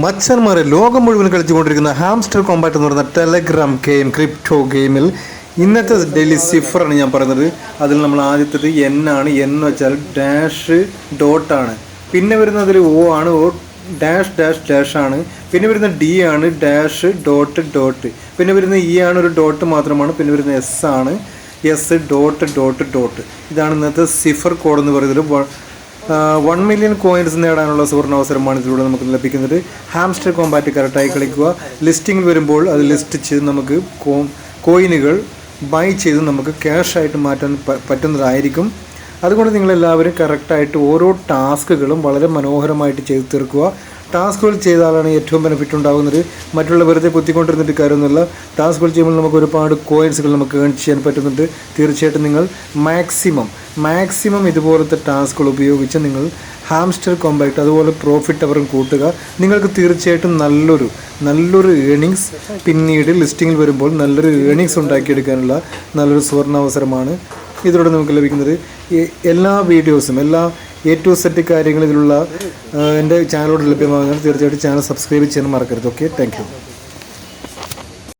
മച്ചന്മാരെ ലോകം മുഴുവൻ കളിച്ചുകൊണ്ടിരിക്കുന്ന ഹാംസ്റ്റർ കോമ്പാറ്റ് എന്ന് പറയുന്ന ടെലഗ്രാം ഗെയിം ക്രിപ്റ്റോ ഗെയിമിൽ ഇന്നത്തെ ഡെയിലി സിഫറാണ് ഞാൻ പറയുന്നത്. അതിൽ നമ്മൾ ആദ്യത്തേത് എൻ ആണ്. എൻ എന്ന് വെച്ചാൽ ഡാഷ് ഡോട്ട് ആണ്. പിന്നെ വരുന്നതിൽ ഒ ആണ്. ഒ ഡാഷ് ഡാഷ് ഡാഷ് ആണ്. പിന്നെ വരുന്ന ഡി ആണ്. ഡാഷ് ഡോട്ട് ഡോട്ട് പിന്നെ വരുന്ന ഇ ആണ് ഒരു ഡോട്ട് മാത്രമാണ്. പിന്നെ വരുന്ന എസ് ആണ്. എസ് ഡോട്ട് ഡോട്ട് ഡോട്ട് ഇതാണ് ഇന്നത്തെ സിഫർ കോഡ് എന്ന് പറയുന്നത്. വൺ മില്യൺ കോയിൻസ് നേടാനുള്ള സുവർണ അവസരമാണ് ഇതിലൂടെ നമുക്ക് ലഭിക്കുന്നത്. ഹാംസ്റ്റർ കോമ്പാറ്റ് കറക്റ്റായി കളിക്കുക. ലിസ്റ്റിംഗ് വരുമ്പോൾ അത് ലിസ്റ്റ് ചെയ്ത് നമുക്ക് കോയിനുകൾ ബൈ ചെയ്ത് നമുക്ക് ക്യാഷ് ആയിട്ട് മാറ്റാൻ പറ്റുന്നതായിരിക്കും. അതുകൊണ്ട് നിങ്ങളെല്ലാവരും കറക്റ്റായിട്ട് ഓരോ ടാസ്കുകളും വളരെ മനോഹരമായിട്ട് ചെയ്തു തീർക്കുക. ടാസ്കുകൾ ചെയ്താലാണ് ഏറ്റവും ബെനിഫിറ്റ് ഉണ്ടാകുന്നത്. മറ്റുള്ള വെറുതെ കുത്തിക്കൊണ്ടിരുന്നിട്ട് കാര്യമൊന്നുമില്ല. ടാസ്കുകൾ ചെയ്യുമ്പോൾ നമുക്ക് ഒരുപാട് കോയിൻസുകൾ നമുക്ക് ഏൺ ചെയ്യാൻ പറ്റുന്നുണ്ട്. തീർച്ചയായിട്ടും നിങ്ങൾ മാക്സിമം മാക്സിമം ഇതുപോലത്തെ ടാസ്കുകൾ ഉപയോഗിച്ച് നിങ്ങൾ ഹാംസ്റ്റർ കോമ്പാക്ട് അതുപോലെ പ്രോഫിറ്റ് അവറും കൂട്ടുക. നിങ്ങൾക്ക് തീർച്ചയായിട്ടും നല്ലൊരു നല്ലൊരു ഏണിങ്സ് പിന്നീട് ലിസ്റ്റിങ്ങിൽ വരുമ്പോൾ നല്ലൊരു ഏണിങ്സ് ഉണ്ടാക്കിയെടുക്കാനുള്ള നല്ലൊരു സുവർണാവസരമാണ് ഇതിലൂടെ നമുക്ക് ലഭിക്കുന്നത്. എല്ലാ വീഡിയോസും എല്ലാ എ ടു സെറ്റ് കാര്യങ്ങളിലുള്ള എന്റെ ചാനലോട് ലഭ്യമാകുന്ന തീർച്ചയായിട്ടും ചാനൽ സബ്സ്ക്രൈബ് ചെയ്യാൻ മറക്കരുത്. Okay thank